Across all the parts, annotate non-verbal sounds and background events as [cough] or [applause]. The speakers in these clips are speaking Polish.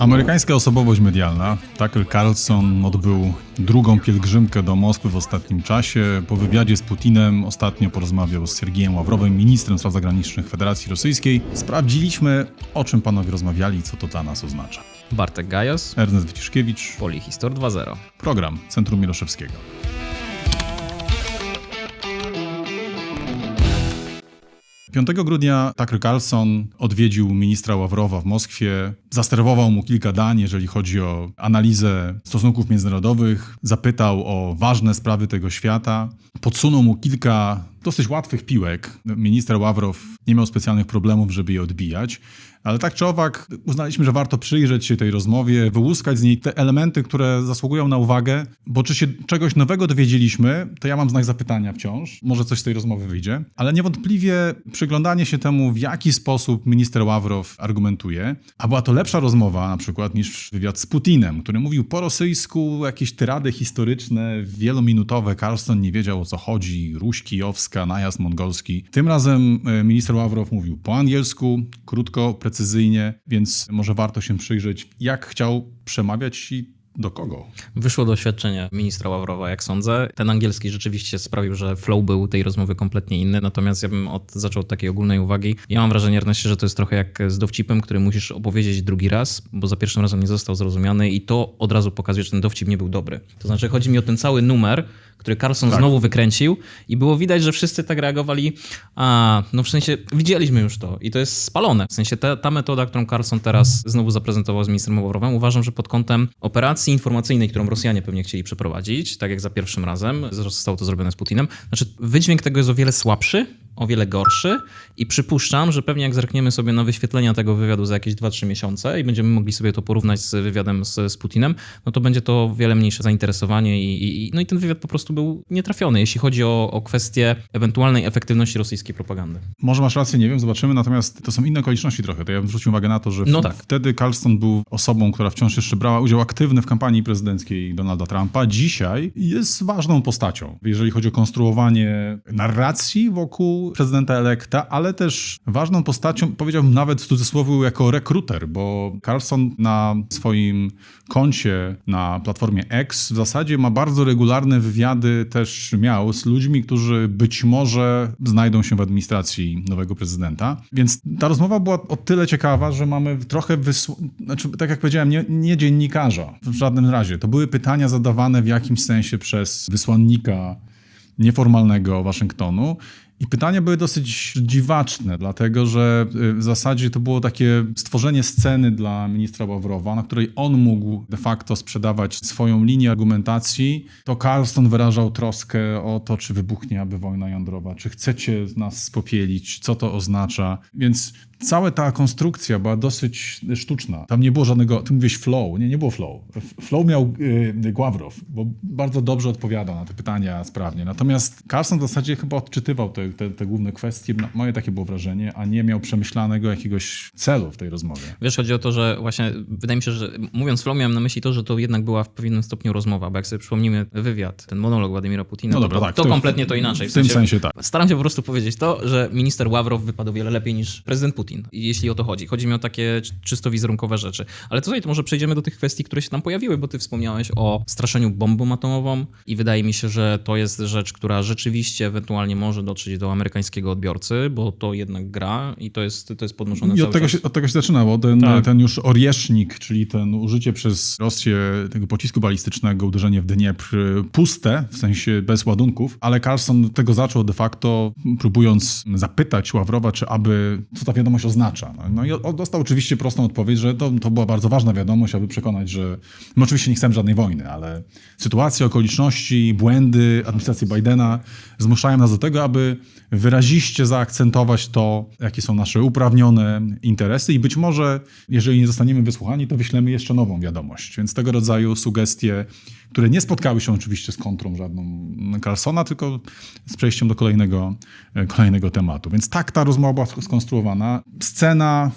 Amerykańska osobowość medialna, Tucker Carlson odbył drugą pielgrzymkę do Moskwy w ostatnim czasie. Po wywiadzie z Putinem ostatnio porozmawiał z Sergiejem Ławrowem, ministrem spraw zagranicznych Federacji Rosyjskiej. Sprawdziliśmy, o czym panowie rozmawiali i co to dla nas oznacza. Bartek Gajos, Ernest Wyciszkiewicz, Polihistor 2.0. program Centrum Miloszewskiego. Piątego grudnia Tucker Carlson odwiedził ministra Ławrowa w Moskwie, zasterwował mu kilka dań, jeżeli chodzi o analizę stosunków międzynarodowych, zapytał o ważne sprawy tego świata, podsunął mu kilka dosyć łatwych piłek. Minister Ławrow nie miał specjalnych problemów, żeby je odbijać, ale tak czy owak uznaliśmy, że warto przyjrzeć się tej rozmowie, wyłuskać z niej te elementy, które zasługują na uwagę, bo czy się czegoś nowego dowiedzieliśmy, to ja mam znak zapytania wciąż, może coś z tej rozmowy wyjdzie, ale niewątpliwie przyglądanie się temu, w jaki sposób minister Ławrow argumentuje, a była to lepsza rozmowa na przykład niż wywiad z Putinem, który mówił po rosyjsku jakieś tyrady historyczne, wielominutowe, Carlson nie wiedział o co chodzi, Ruś Kijowska, najazd mongolski. Tym razem e, minister Ławrow mówił po angielsku, krótko, precyzyjnie, więc może warto się przyjrzeć, jak chciał przemawiać i do kogo. Wyszło doświadczenie ministra Ławrowa, jak sądzę. Ten angielski rzeczywiście sprawił, że flow był tej rozmowy kompletnie inny, natomiast ja bym od, zaczął od takiej ogólnej uwagi. Ja mam wrażenie, Erneście, że to jest trochę jak z dowcipem, który musisz opowiedzieć drugi raz, bo za pierwszym razem nie został zrozumiany i to od razu pokazuje, że ten dowcip nie był dobry. To znaczy chodzi mi o ten cały numer, który Carlson Tak. znowu wykręcił i było widać, że wszyscy tak reagowali, a no w sensie widzieliśmy już to i to jest spalone. W sensie ta, ta metoda, którą Carlson teraz znowu zaprezentował z ministrem Ławrowem, uważam, że pod kątem operacji informacyjnej, którą Rosjanie pewnie chcieli przeprowadzić, tak jak za pierwszym razem, zostało to zrobione z Putinem, znaczy wydźwięk tego jest o wiele słabszy, o wiele gorszy i przypuszczam, że pewnie jak zerkniemy sobie na wyświetlenia tego wywiadu za jakieś 2-3 miesiące i będziemy mogli sobie to porównać z wywiadem z, z Putinem, no to będzie to wiele mniejsze zainteresowanie i, i, no i ten wywiad po prostu był nietrafiony, jeśli chodzi o, o kwestię ewentualnej efektywności rosyjskiej propagandy. Może masz rację, nie wiem, zobaczymy, natomiast to są inne okoliczności trochę. To ja bym zwrócił uwagę na to, że No tak. wtedy Carlson był osobą, która wciąż jeszcze brała udział aktywny w kampanii prezydenckiej Donalda Trumpa. Dzisiaj jest ważną postacią, jeżeli chodzi o konstruowanie narracji wokół prezydenta elekta, ale też ważną postacią, powiedziałbym nawet w cudzysłowie, jako rekruter, bo Carlson na swoim koncie na platformie X w zasadzie ma bardzo regularne wywiady też miał z ludźmi, którzy być może znajdą się w administracji nowego prezydenta. Więc ta rozmowa była o tyle ciekawa, że mamy trochę wysł... znaczy, tak jak powiedziałem, nie, nie dziennikarza w żadnym razie. To były pytania zadawane w jakimś sensie przez wysłannika nieformalnego Waszyngtonu. I pytania były dosyć dziwaczne, dlatego że y, w zasadzie to było takie stworzenie sceny dla ministra Ławrowa, na której on mógł de facto sprzedawać swoją linię argumentacji. To Carlson wyrażał troskę o to, czy wybuchnie aby wojna jądrowa, czy chcecie nas spopielić, co to oznacza. Więc cała ta konstrukcja była dosyć sztuczna. Tam nie było żadnego, ty mówisz flow, nie, nie było flow. Flow miał y, Gławrow, bo bardzo dobrze odpowiadał na te pytania sprawnie. Natomiast Carlson w zasadzie chyba odczytywał te, te, te główne kwestie, no, moje takie było wrażenie, a nie miał przemyślanego jakiegoś celu w tej rozmowie. Wiesz, chodzi o to, że właśnie wydaje mi się, że mówiąc flow, miałem na myśli to, że to jednak była w pewnym stopniu rozmowa, bo jak sobie przypomnimy wywiad, ten monolog Władimira Putina, No to, dobra, tak, to to- kompletnie to inaczej. w tym sensie tak. Staram się po prostu powiedzieć to, że minister Ławrow wypadł wiele lepiej niż prezydent Putin, jeśli o to chodzi. Chodzi mi o takie czysto wizerunkowe rzeczy. Ale tutaj to może przejdziemy do tych kwestii, które się tam pojawiły, bo ty wspomniałeś o straszeniu bombą atomową i wydaje mi się, że to jest rzecz, która rzeczywiście ewentualnie może dotrzeć do amerykańskiego odbiorcy, bo to jednak gra i to jest, to jest podnoszone I od tego, czas. się, od tego się zaczynało. Ten, Tak. ten już oriesznik, czyli ten użycie przez Rosję tego pocisku balistycznego, uderzenie w Dniepr, puste, w sensie bez ładunków, ale Carlson tego zaczął de facto, próbując zapytać Ławrowa, czy aby, co ta wiadomość oznacza. No, no i dostał oczywiście prostą odpowiedź, że to, to była bardzo ważna wiadomość, aby przekonać, że my oczywiście nie chcemy żadnej wojny, ale sytuacja, okoliczności, błędy administracji Bidena zmuszają nas do tego, aby wyraziście zaakcentować to, jakie są nasze uprawnione interesy i być może, jeżeli nie zostaniemy wysłuchani, to wyślemy jeszcze nową wiadomość. Więc tego rodzaju sugestie które nie spotkały się oczywiście z kontrą żadną Carlsona, tylko z przejściem do kolejnego, e, kolejnego tematu. Więc tak ta rozmowa była skonstruowana. Scena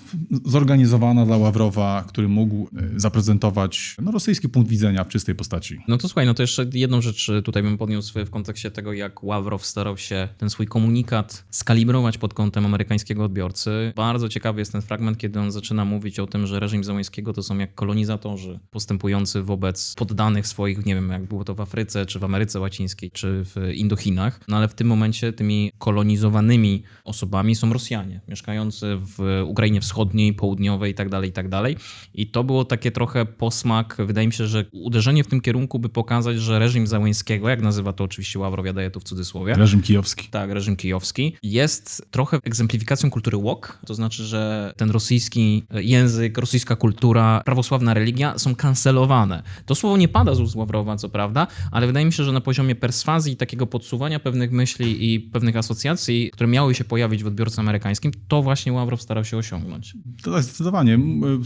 zorganizowana dla Ławrowa, który mógł e, zaprezentować no, rosyjski punkt widzenia w czystej postaci. No to słuchaj, no to jeszcze jedną rzecz tutaj bym podniósł w kontekście tego, jak Ławrow starał się ten swój komunikat skalibrować pod kątem amerykańskiego odbiorcy. Bardzo ciekawy jest ten fragment, kiedy on zaczyna mówić o tym, że reżim Załańskiego to są jak kolonizatorzy postępujący wobec poddanych swoich, nie wiem, jak było to w Afryce, czy w Ameryce Łacińskiej, czy w Indochinach. No ale w tym momencie tymi kolonizowanymi osobami są Rosjanie, mieszkający w Ukrainie Wschodniej, Południowej i tak dalej, i tak dalej. I to było takie trochę posmak, wydaje mi się, że uderzenie w tym kierunku by pokazać, że reżim Załańskiego, jak nazywa to oczywiście Ławrow, ja daję to w cudzysłowie, Reżim kijowski. tak, reżim kijowski, jest trochę egzemplifikacją kultury łok, to znaczy, że ten rosyjski język, rosyjska kultura, prawosławna religia są kancelowane. To słowo nie pada z ust Co prawda, ale wydaje mi się, że na poziomie perswazji, takiego podsuwania pewnych myśli i pewnych asocjacji, które miały się pojawić w odbiorcy amerykańskim, to właśnie Ławrow starał się osiągnąć. Tak, zdecydowanie.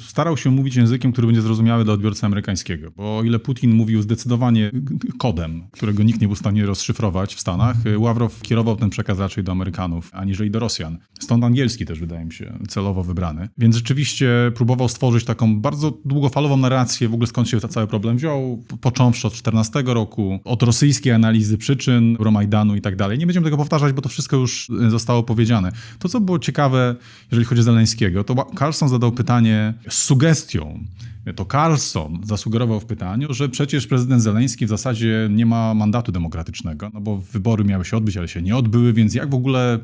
Starał się mówić językiem, który będzie zrozumiały dla odbiorcy amerykańskiego, bo o ile Putin mówił zdecydowanie kodem, którego nikt nie był w stanie rozszyfrować w Stanach, Ławrow kierował ten przekaz raczej do Amerykanów, aniżeli do Rosjan. Stąd angielski też wydaje mi się celowo wybrany. Więc rzeczywiście próbował stworzyć taką bardzo długofalową narrację, w ogóle skąd się cały problem wziął, od 14 roku, od rosyjskiej analizy przyczyn, Euromajdanu i tak dalej. Nie będziemy tego powtarzać, bo to wszystko już zostało powiedziane. To, co było ciekawe, jeżeli chodzi o Zeleńskiego, to Carlson zadał pytanie z sugestią, to Carlson zasugerował w pytaniu, że przecież prezydent Zeleński w zasadzie nie ma mandatu demokratycznego, no bo wybory miały się odbyć, ale się nie odbyły, więc jak w ogóle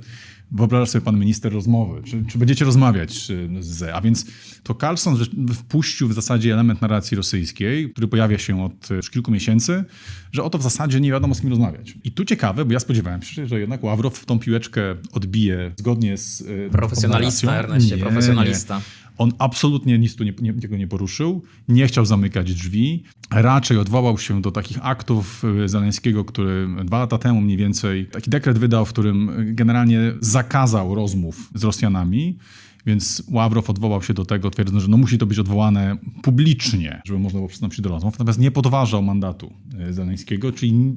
wyobraża sobie pan minister rozmowy? Czy, czy będziecie rozmawiać z... A więc to Carlson wpuścił w zasadzie element narracji rosyjskiej, który pojawia się od już kilku miesięcy, że oto w zasadzie nie wiadomo z kim rozmawiać. I tu ciekawe, bo ja spodziewałem się, że jednak Ławrow w tą piłeczkę odbije zgodnie z... Profesjonalista, Erneście, profesjonalista. Nie. On absolutnie nic tu nie, nie, niego nie poruszył, nie chciał zamykać drzwi, raczej odwołał się do takich aktów Zaleńskiego, który dwa lata temu mniej więcej taki dekret wydał, w którym generalnie zakazał rozmów z Rosjanami. Więc Ławrow odwołał się do tego, twierdząc, że no musi to być odwołane publicznie, żeby można było przystąpić do rozmów. Natomiast nie podważał mandatu Zeleńskiego, czyli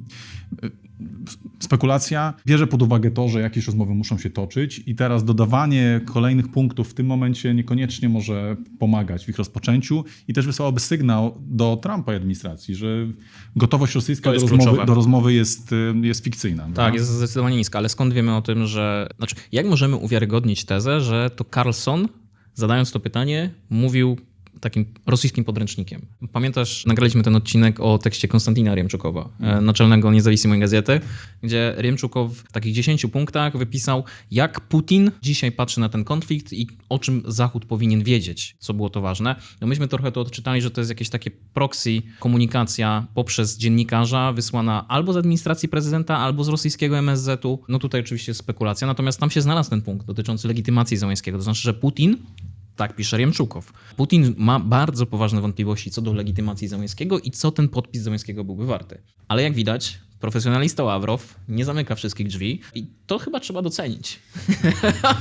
spekulacja bierze pod uwagę to, że jakieś rozmowy muszą się toczyć i teraz dodawanie kolejnych punktów w tym momencie niekoniecznie może pomagać w ich rozpoczęciu i też wysyłałoby sygnał do Trumpa i administracji, że gotowość rosyjska do rozmowy, do rozmowy, jest, jest fikcyjna. Tak, prawda? jest zdecydowanie niska, ale skąd wiemy o tym, że... Znaczy, jak możemy uwiarygodnić tezę, że to Carlson, zadając to pytanie, mówił takim rosyjskim podręcznikiem. Pamiętasz, nagraliśmy ten odcinek o tekście Konstantina Riemczukowa, naczelnego niezawisłej gazety, gdzie Riemczukow w takich 10 punktach wypisał, jak Putin dzisiaj patrzy na ten konflikt i o czym Zachód powinien wiedzieć, co było to ważne. No myśmy trochę to odczytali, że to jest jakieś takie proxy komunikacja poprzez dziennikarza wysłana albo z administracji prezydenta, albo z rosyjskiego MSZ-u. No tutaj oczywiście spekulacja, natomiast tam się znalazł ten punkt dotyczący legitymacji Załańskiego. To znaczy, że Putin tak pisze Riemczukow. Putin ma bardzo poważne wątpliwości co do legitymacji Załęskiego i co ten podpis Załęskiego byłby warty. Ale jak widać, profesjonalista Ławrow nie zamyka wszystkich drzwi i to chyba trzeba docenić.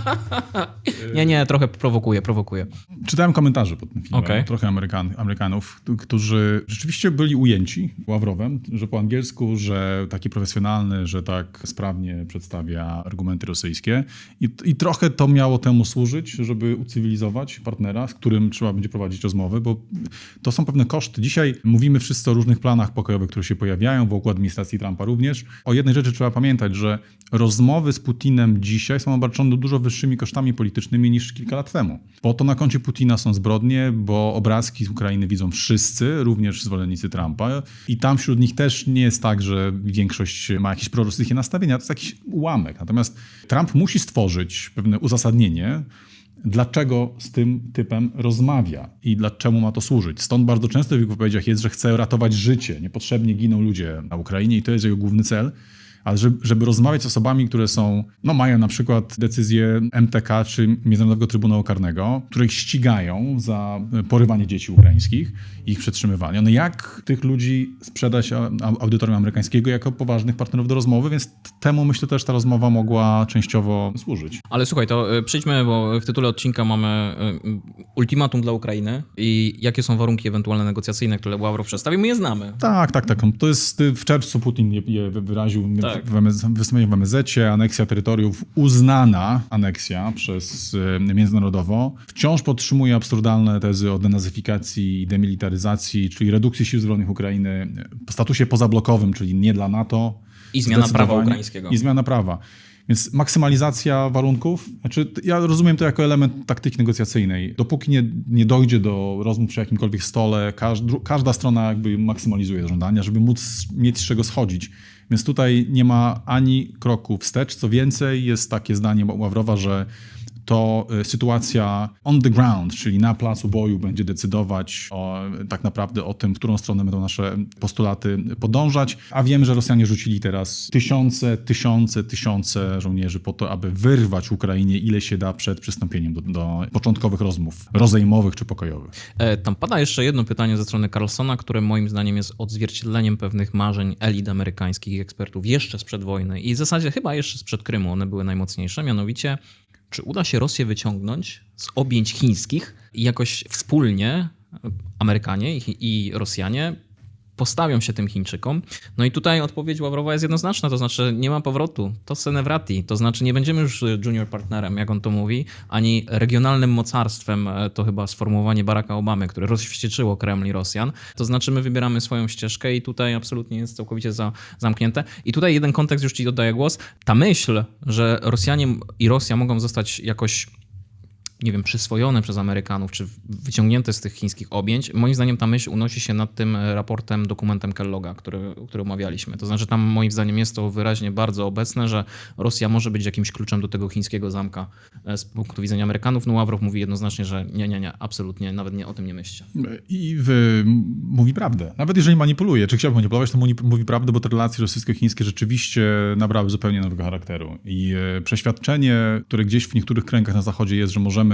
[laughs] nie, nie, trochę prowokuje, prowokuje. Czytałem komentarze pod tym filmem, okay. trochę Amerykan, Amerykanów, którzy rzeczywiście byli ujęci Ławrowem, że po angielsku, że taki profesjonalny, że tak sprawnie przedstawia argumenty rosyjskie i, i trochę to miało temu służyć, żeby ucywilizować partnera, z którym trzeba będzie prowadzić rozmowy, bo to są pewne koszty. Dzisiaj mówimy wszyscy o różnych planach pokojowych, które się pojawiają wokół administracji Trumpa również. O jednej rzeczy trzeba pamiętać, że rozmowy z Putinem dzisiaj są obarczone dużo wyższymi kosztami politycznymi niż kilka lat temu. Bo to na koncie Putina są zbrodnie, bo obrazki z Ukrainy widzą wszyscy, również zwolennicy Trumpa. I tam wśród nich też nie jest tak, że większość ma jakieś prorosyjskie nastawienia. To jest jakiś ułamek. Natomiast Trump musi stworzyć pewne uzasadnienie, dlaczego z tym typem rozmawia i dlaczego ma to służyć. Stąd bardzo często w jego wypowiedziach jest, że chce ratować życie. Niepotrzebnie giną ludzie na Ukrainie i to jest jego główny cel. Ale żeby, żeby rozmawiać z osobami, które są, no mają na przykład decyzję MTK czy Międzynarodowego Trybunału Karnego, których ścigają za porywanie dzieci ukraińskich i ich przetrzymywanie. No jak tych ludzi sprzedać audytorium amerykańskiego jako poważnych partnerów do rozmowy, więc temu myślę też ta rozmowa mogła częściowo służyć. Ale słuchaj, to y, przyjdźmy, bo w tytule odcinka mamy y, ultimatum dla Ukrainy i jakie są warunki ewentualne negocjacyjne, które Ławrow przedstawił, my je znamy. Tak, tak, tak. To jest w czerwcu Putin je, je wyraził Tak. W, w, MSZ-cie, aneksja terytoriów, uznana aneksja przez y, międzynarodowo, wciąż podtrzymuje absurdalne tezy o denazyfikacji i demilitaryzacji, czyli redukcji sił zbrojnych Ukrainy w statusie pozablokowym, czyli nie dla NATO. I zmiana prawa ukraińskiego. I zmiana prawa. Więc maksymalizacja warunków, znaczy ja rozumiem to jako element taktyki negocjacyjnej. Dopóki nie, nie dojdzie do rozmów przy jakimkolwiek stole, każd, każda strona jakby maksymalizuje żądania, żeby móc mieć z czego schodzić. Więc tutaj nie ma ani kroku wstecz. Co więcej, jest takie zdanie Ławrowa, że to y, sytuacja on the ground, czyli na placu boju będzie decydować o, tak naprawdę o tym, w którą stronę będą nasze postulaty podążać. A wiem, że Rosjanie rzucili teraz tysiące, tysiące, tysiące żołnierzy po to, aby wyrwać Ukrainie ile się da przed przystąpieniem do, do początkowych rozmów rozejmowych czy pokojowych. E, Tam pada jeszcze jedno pytanie ze strony Carlsona, które moim zdaniem jest odzwierciedleniem pewnych marzeń elit amerykańskich ekspertów jeszcze sprzed wojny i w zasadzie chyba jeszcze sprzed Krymu one były najmocniejsze, mianowicie czy uda się Rosję wyciągnąć z objęć chińskich i jakoś wspólnie Amerykanie i Rosjanie postawią się tym Chińczykom. No i tutaj odpowiedź Ławrowa jest jednoznaczna, to znaczy nie ma powrotu, to senewrati, to znaczy nie będziemy już y, junior partnerem, jak on to mówi, ani regionalnym mocarstwem, e, to chyba sformułowanie Baracka Obamy, które rozwścieczyło Kreml i Rosjan, to znaczy my wybieramy swoją ścieżkę i tutaj absolutnie jest całkowicie za, zamknięte. I tutaj jeden kontekst, już ci oddaję głos, ta myśl, że Rosjanie i Rosja mogą zostać jakoś nie wiem, przyswojone przez Amerykanów, czy wyciągnięte z tych chińskich objęć. Moim zdaniem ta myśl unosi się nad tym raportem, dokumentem Kelloga, który, który omawialiśmy. To znaczy tam moim zdaniem jest to wyraźnie bardzo obecne, że Rosja może być jakimś kluczem do tego chińskiego zamka e, z punktu widzenia Amerykanów. No Ławrow mówi jednoznacznie, że nie, nie, nie, absolutnie, nawet nie o tym nie myślcie. I w, mówi prawdę. Nawet jeżeli manipuluje, czy chciałby manipulować, to mówi, prawdę, bo te relacje rosyjsko-chińskie rzeczywiście nabrały zupełnie nowego charakteru. I e, przeświadczenie, które gdzieś w niektórych kręgach na zachodzie jest, że możemy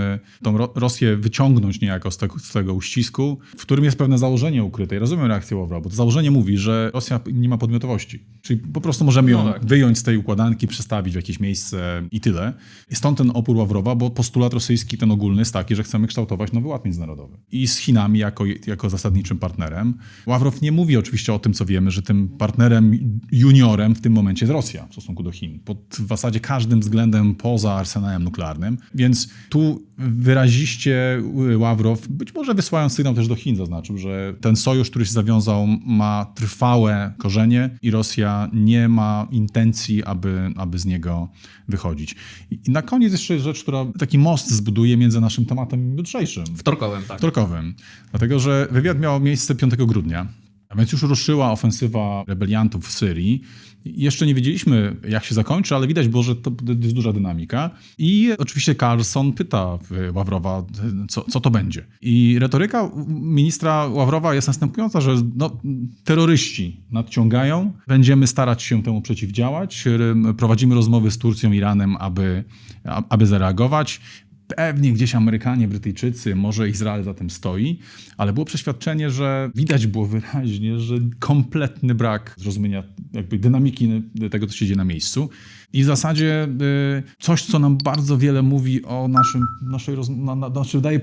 tą Ro- Rosję wyciągnąć niejako z tego, z tego uścisku, w którym jest pewne założenie ukryte. I rozumiem reakcję Ławrowa, bo to założenie mówi, że Rosja nie ma podmiotowości. Czyli po prostu możemy ją No tak. wyjąć z tej układanki, przestawić w jakieś miejsce i tyle. I stąd ten opór Ławrowa, bo postulat rosyjski, ten ogólny, jest taki, że chcemy kształtować nowy ład międzynarodowy. I z Chinami jako, jako zasadniczym partnerem. Ławrow nie mówi oczywiście o tym, co wiemy, że tym partnerem juniorem w tym momencie jest Rosja w stosunku do Chin. Pod w zasadzie każdym względem poza arsenałem nuklearnym. Więc tu wyraziście Ławrow, być może wysyłając sygnał też do Chin, zaznaczył, że ten sojusz, który się zawiązał, ma trwałe korzenie i Rosja nie ma intencji, aby, aby z niego wychodzić. I i na koniec jeszcze rzecz, która taki most zbuduje między naszym tematem jutrzejszym Wtorkowym, tak. wtorkowym. Dlatego, że wywiad miał miejsce 5 grudnia, a więc już ruszyła ofensywa rebeliantów w Syrii. Jeszcze nie wiedzieliśmy, jak się zakończy, ale widać było, że to jest duża dynamika. I oczywiście Carlson pyta Ławrowa, co, co to będzie. I retoryka ministra Ławrowa jest następująca, że no, terroryści nadciągają, będziemy starać się temu przeciwdziałać, prowadzimy rozmowy z Turcją, Iranem, aby, aby zareagować. Pewnie gdzieś Amerykanie, Brytyjczycy, może Izrael za tym stoi, ale było przeświadczenie, że widać było wyraźnie, że kompletny brak zrozumienia jakby dynamiki tego, co się dzieje na miejscu. I w zasadzie y, coś, co nam bardzo wiele mówi o naszym, naszej na, na, znaczy daje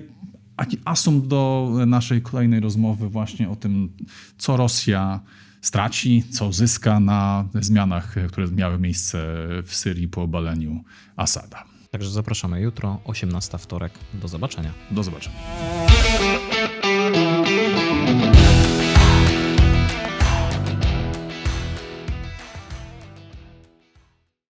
asumpt do naszej kolejnej rozmowy właśnie o tym, co Rosja straci, co zyska na zmianach, które miały miejsce w Syrii po obaleniu Asada. Także zapraszamy jutro, 18 wtorek. Do zobaczenia. Do zobaczenia.